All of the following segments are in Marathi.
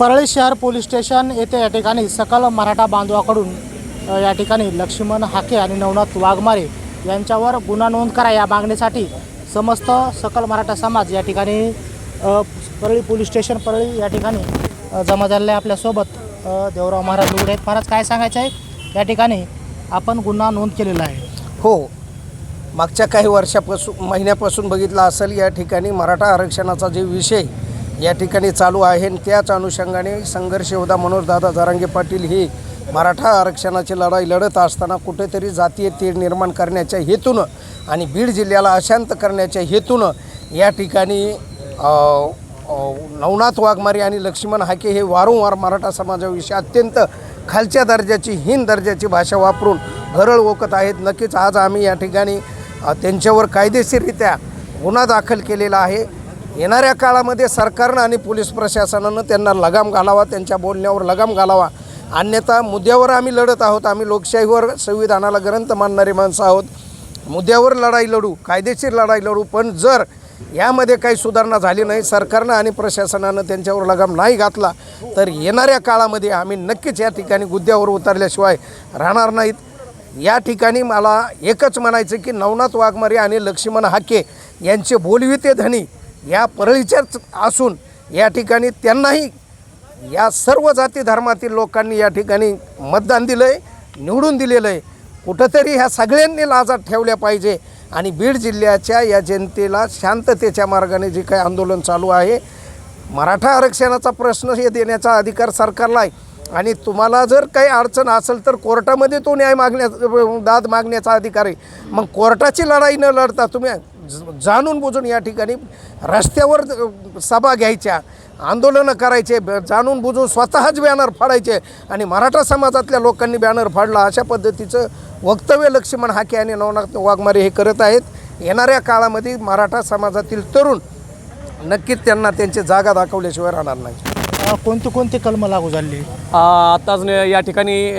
परळी शहर पोलीस स्टेशन येथे या ठिकाणी सकल मराठा बांधवाकडून या ठिकाणी लक्ष्मण हाके आणि नवनाथ वाघमारे यांच्यावर गुन्हा नोंद करा या मागणीसाठी समस्त सकल मराठा समाज या ठिकाणी परळी पोलीस स्टेशन परळी या ठिकाणी जमा झालेले आहे आपल्यासोबत देवराव महाराज उघडे आहेत. महाराज काय सांगायचं आहे? या ठिकाणी आपण गुन्हा नोंद केलेला आहे. हो. मागच्या काही वर्षापासून महिन्यापासून बघितला असेल या ठिकाणी मराठा आरक्षणाचा जे विषय या ठिकाणी चालू आहे आणि त्याच अनुषंगाने संघर्ष योद्धा मनोजदादा जरांगे पाटील हे मराठा आरक्षणाची लढाई लढत असताना कुठेतरी जातीय तीड निर्माण करण्याच्या हेतूनं आणि बीड जिल्ह्याला अशांत करण्याच्या हेतूनं या ठिकाणी नवनाथ वाघमारे आणि लक्ष्मण हाके हे वारंवार मराठा समाजाविषयी अत्यंत खालच्या दर्जाची हीन दर्जाची भाषा वापरून घरळ ओकत आहेत. नक्कीच आज आम्ही या ठिकाणी त्यांच्यावर कायदेशीररित्या गुन्हा दाखल केलेला आहे. येणाऱ्या काळामध्ये सरकारनं आणि पोलीस प्रशासनानं त्यांना लगाम घालावा त्यांच्या बोलण्यावर लगाम घालावा. अन्यथा मुद्द्यावर आम्ही लढत आहोत आम्ही लोकशाहीवर संविधानाला ग्रंथ मानणारी माणसं आहोत. मुद्द्यावर लढाई लढू कायदेशीर लढाई लढू पण जर यामध्ये काही सुधारणा झाली नाही सरकारनं आणि प्रशासनानं त्यांच्यावर लगाम नाही घातला तर येणाऱ्या काळामध्ये आम्ही नक्कीच या ठिकाणी गुद्द्यावर उतरल्याशिवाय राहणार नाहीत. या ठिकाणी मला एकच म्हणायचं की नवनाथ वाघमारे आणि लक्ष्मण हाके यांचे बोलविते धनी या परळीच्याच असून या ठिकाणी त्यांनाही या सर्व जाती धर्मातील लोकांनी या ठिकाणी मतदान दिलं आहे निवडून दिलेलं आहे कुठंतरी ह्या सगळ्यांनी लाजात ठेवल्या पाहिजे. आणि बीड जिल्ह्याच्या या जनतेला शांततेच्या मार्गाने जे काही आंदोलन चालू आहे मराठा आरक्षणाचा प्रश्न हे देण्याचा अधिकार सरकारला आहे. आणि तुम्हाला जर काही अडचण असेल तर कोर्टामध्ये तो न्याय मागण्या दाद मागण्याचा अधिकार आहे. मग कोर्टाची लढाई न लढता तुम्ही जाणून बुजून या ठिकाणी रस्त्यावर सभा घ्यायच्या आंदोलनं करायचे ब- जाणून बुजून स्वतःच बॅनर फाडायचे आणि मराठा समाजातल्या लोकांनी बॅनर फाडला अशा पद्धतीचं वक्तव्य लक्ष्मण हाके आणि नवनाथ वाघमारे हे करत आहेत. येणाऱ्या काळामध्ये मराठा समाजातील तरुण नक्कीच त्यांना त्यांची जागा दाखवल्याशिवाय राहणार नाही. कोणती कोणती कलमं लागू झाली? आ, आत्ताच ने- या ठिकाणी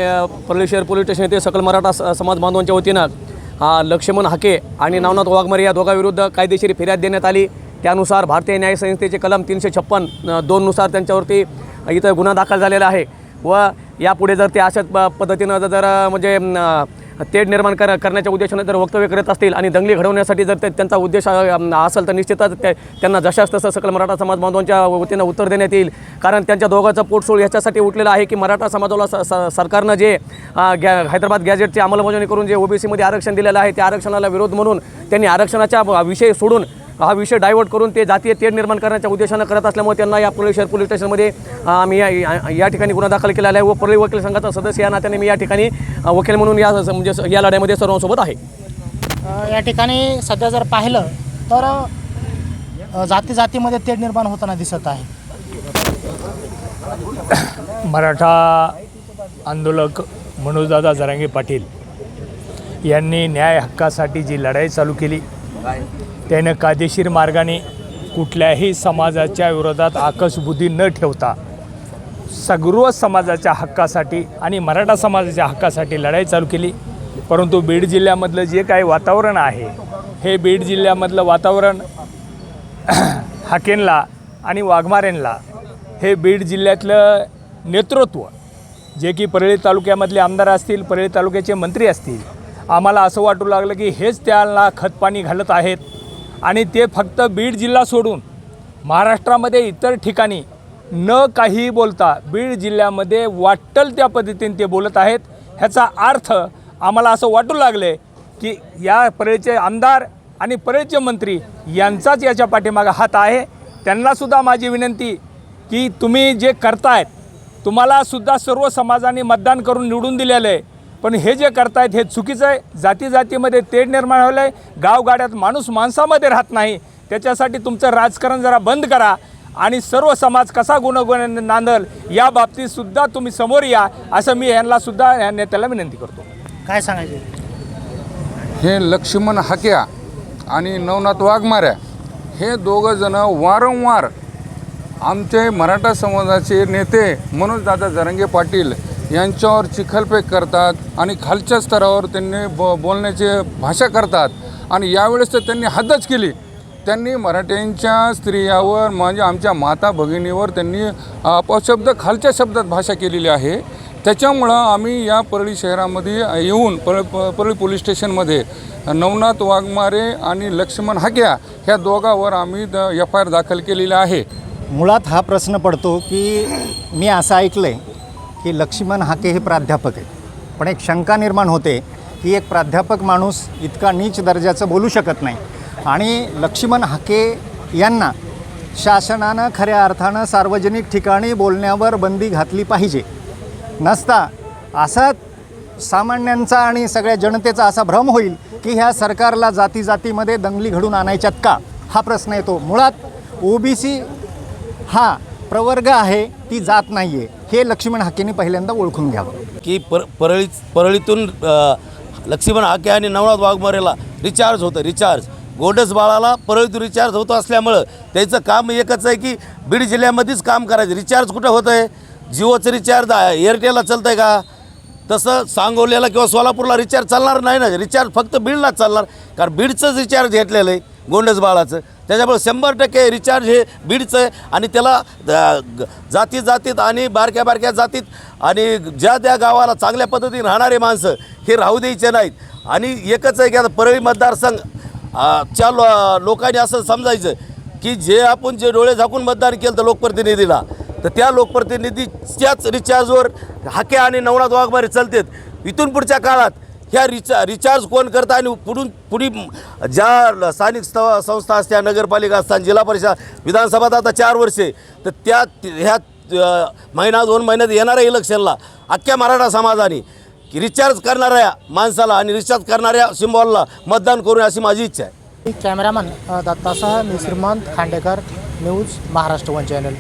परळी शहर पोलीस स्टेशन येथे सकल मराठा स- समाज बांधवांच्या वतीनं लक्ष्मण हाके आणि नवनाथ वाघमारे या दोघांविरुद्ध कायदेशीर फिर्याद देण्यात आली. त्यानुसार भारतीय न्यायसंहितेचे कलम तीनशे छप्पन दोननुसार त्यांच्यावरती इथं गुन्हा दाखल झालेला आहे. व यापुढे जर ते अशाच प- पद्धतीनं जर- म्हणजे तेढ निर्माण कर करण्याच्या उद्देशाने जर वक्तव्य करत असतील आणि दंगली घडवण्यासाठी जर ते त्यांचा उद्देश असेल तर निश्चितच ते त्यांना जशास तसं सकल मराठा समाज बांधवांच्या वतीनं उत्तर देण्यात येईल. कारण त्यांच्या दोघांचा पोटसोळ याच्यासाठी उठलेलं आहे की मराठा समाजाला स- सरकारनं जे गॅ हैदराबाद गॅजेटची अंमलबजावणी करून जे ओबीसीमध्ये आरक्षण दिलेलं आहे त्या आरक्षणाला विरोध म्हणून त्यांनी आरक्षणाच्या विषय सोडून हा विषय डायव्हर्ट करून ते जातीय तेढ निर्माण करण्याच्या उद्देशानं करत असल्यामुळे त्यांना या परळी शहर पोलीस स्टेशनमध्ये आम्ही या- ठिकाणी गुन्हा दाखल केलेला आहे व परळी वकील संघाचा सदस्य या नात्याने मी या ठिकाणी वकील म्हणून या म्हणजे या लढ्यामध्ये सर्वांसोबत आहे. या ठिकाणी सध्या जर पाहिलं तर जाती जातीमध्ये तेढ निर्माण होताना दिसत आहे. मराठा आंदोलक मनोजदादा जरांगे पाटील यांनी न्याय हक्कासाठी जी लढाई चालू केली त्यानं कायदेशीर मार्गाने कुठल्याही समाजाच्या विरोधात आकसबुद्धी न ठेवता सर्व समाजाच्या हक्कासाठी आणि मराठा समाजाच्या हक्कासाठी लढाई चालू केली. परंतु बीड जिल्ह्यामधलं जे काही वातावरण आहे हे बीड जिल्ह्यामधलं वातावरण हाकेनला आणि वाघमारेंला हे बीड जिल्ह्यातलं नेतृत्व जे की परळी तालुक्यामधले आमदार असतील परळी तालुक्याचे मंत्री असतील आम्हाला असं वाटू लागलं की हेच त्याला खतपाणी घालत आहेत. आणि ते फक्त बीड जिल्हा सोडून महाराष्ट्रामध्ये इतर ठिकाणी न काही बोलता बीड जिल्ह्यामध्ये वाटल त्या पद्धतीने ते बोलत आहेत. ह्याचा अर्थ आम्हाला असं वाटू लागले की या परळीचे आमदार आणि परळीचे मंत्री यांचाच याच्या पाठीमागं हात आहे. त्यांनासुद्धा माझी विनंती की तुम्ही जे करतायत तुम्हालासुद्धा सर्व समाजाने मतदान करून निवडून दिलेलं आहे. पण हे जे करतायत हे चुकीचं आहे. जाती जातीमध्ये तेढ निर्माण होलं आहे गावगाड्यात माणूस माणसामध्ये राहत नाही. त्याच्यासाठी तुमचं राजकारण जरा बंद करा. आणि सर्व समाज कसा गुणगुण नांदल या बाबतीत सुद्धा तुम्ही समोर या असं मी यांना सुद्धा या नेत्याला विनंती करतो. काय सांगायचे? हे लक्ष्मण हाक्या आणि नवनाथ वाघमाऱ्या हे दोघं जण वारंवार आमचे मराठा समाजाचे नेते मनोजदादा जरंगे पाटील यांच्यावर चिखलफेक करतात आणि खालच्या स्तरावर त्यांनी ब बोलण्याचे भाषा करतात. आणि यावेळेस तर त्यांनी हद्दच केली. त्यांनी मराठ्यांच्या स्त्रियावर म्हणजे आमच्या माता भगिनीवर त्यांनी अपशब्द खालच्या शब्दात भाषा केलेली आहे. त्याच्यामुळं आम्ही या परळी शहरामध्ये येऊन पर प- परळी पोलीस स्टेशनमध्ये नवनाथ वाघमारे आणि लक्ष्मण हाक्या ह्या दोघावर आम्ही द एफ आय आर दाखल केलेला आहे. मुळात हा प्रश्न पडतो की मी असं ऐकलं आहे की लक्ष्मण हाके हे प्राध्यापक आहेत. पण एक शंका निर्माण होते की एक प्राध्यापक माणूस इतका नीच दर्जाचं बोलू शकत नाही. आणि लक्ष्मण हाके यांना शासनानं खऱ्या अर्थानं सार्वजनिक ठिकाणी बोलण्यावर बंदी घातली पाहिजे. नसता असा सामान्यांचा आणि सगळ्या जनतेचा असा भ्रम होईल की ह्या सरकारला जाती जातीमध्ये दंगली घडून आणायच्यात का? हा प्रश्न येतो. मुळात ओबीसी हा प्रवर्ग आहे ती जात नाही आहे हे लक्ष्मण हाकेने पहिल्यांदा ओळखून घ्यावं. की पर परळी परळीतून लक्ष्मण हाके आणि नवनाथ वाघमारेला रिचार्ज होतं रिचार्ज गोडस बाळाला परळीतून रिचार्ज होत असल्यामुळं त्याचं काम एकच आहे की बीड जिल्ह्यामध्येच काम करायचं. रिचार्ज कुठं होतं आहे जिओचं रिचार्ज एअरटेलला चालतं आहे का? तसं सांगोल्याला किंवा सोलापूरला रिचार्ज चालणार नाही ना रिचार्ज फक्त बीडलाच चालणार. कारण बीडचंच रिचार्ज घेतलेलं आहे गोंडस बाळाचं. त्याच्यामुळे शंभर टक्के रिचार्ज हे बीडचं आहे. आणि त्याला जाती ग- जातीत आणि बारक्या बारक्या जातीत आणि ज्या त्या गावाला चांगल्या पद्धतीने राहणारे माणसं हे राहू द्यायचे नाहीत. आणि एकच आहे की आता परळी मतदारसंघ च्या लो लोकांनी असं समजायचं की जे आपण जे डोळे झाकून मतदान केलं तर लोकप्रतिनिधीला तर त्या लोकप्रतिनिधीच्याच रिचार्जवर हाके आणि नवनाथ वाघमारे चालतात. इथून पुढच्या काळात ह्या रिचा रिचार्ज कोण करतं आणि पुढून पुढी ज्या स्थानिक स्त संस्था असत्या नगरपालिका असतात जिल्हा परिषद विधानसभा आता चार वर्षे तर त्या ह्या महिना दोन महिन्यात येणाऱ्या इलेक्शनला अख्ख्या मराठा समाजाने की रिचार्ज करणाऱ्या माणसाला आणि रिचार्ज करणाऱ्या सिम्बॉलला मतदान करून अशी माझी इच्छा आहे. कॅमेरामॅन अ, दत्तासह मी Shrimant Khandekar news Maharashtra one channel.